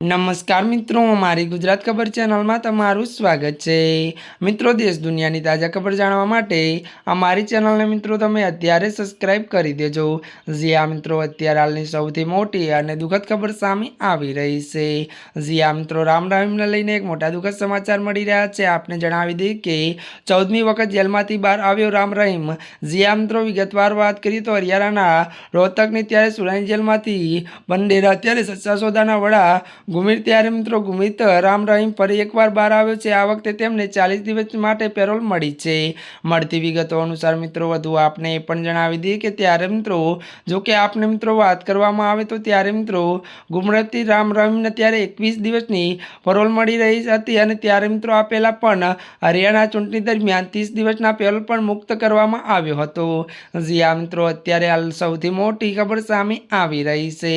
નમસ્કાર મિત્રો, મારી ગુજરાત ખબર ચેનલમાં તમારું સ્વાગત છે. મિત્રો, દેશ દુનિયાની તાજા ખબર જાણવા માટે અમારી ચેનલને મિત્રો તમે અત્યારે સબસ્ક્રાઇબ કરી દેજો. જ્યાં મિત્રો, અત્યારે હાલની સૌથી મોટી અને દુઃખદ ખબર સામે આવી રહી છે. જ્યાં મિત્રો, રામ રહીમને લઈને એક મોટા દુઃખદ સમાચાર મળી રહ્યા છે. આપને જણાવી દઈએ કે ચૌદમી વખત જેલમાંથી બહાર આવ્યો રામ રહીમ. જ્યાં મિત્રો, વિગતવાર વાત કરીએ તો હરિયાણાના રોહતકની, ત્યારે સુરાણી જેલમાંથી બંડેરા અત્યારે સચ્ચા સોદાના વડા ગુમિત ત્યારે મિત્રો ગુમિત રામ રહીમ ફરી એકવાર બહાર આવ્યો છે. આ વખતે તેમને ચાલીસ દિવસ માટે પેરોલ મળી છે. મળતી વિગતો અનુસાર મિત્રો વધુ આપને એ પણ જણાવી દઈએ કે ત્યારે મિત્રો જો કે આપને મિત્રો વાત કરવામાં આવે તો ત્યારે મિત્રો ગુમરતી રામ રહીમને ત્યારે એકવીસ દિવસની પેરોલ મળી રહી હતી અને ત્યારે મિત્રો આ પહેલાં પણ હરિયાણા ચૂંટણી દરમિયાન ત્રીસ દિવસના પેરોલ પણ મુક્ત કરવામાં આવ્યો હતો. જ્યાં મિત્રો, અત્યારે હાલ સૌથી મોટી ખબર સામે આવી રહી છે.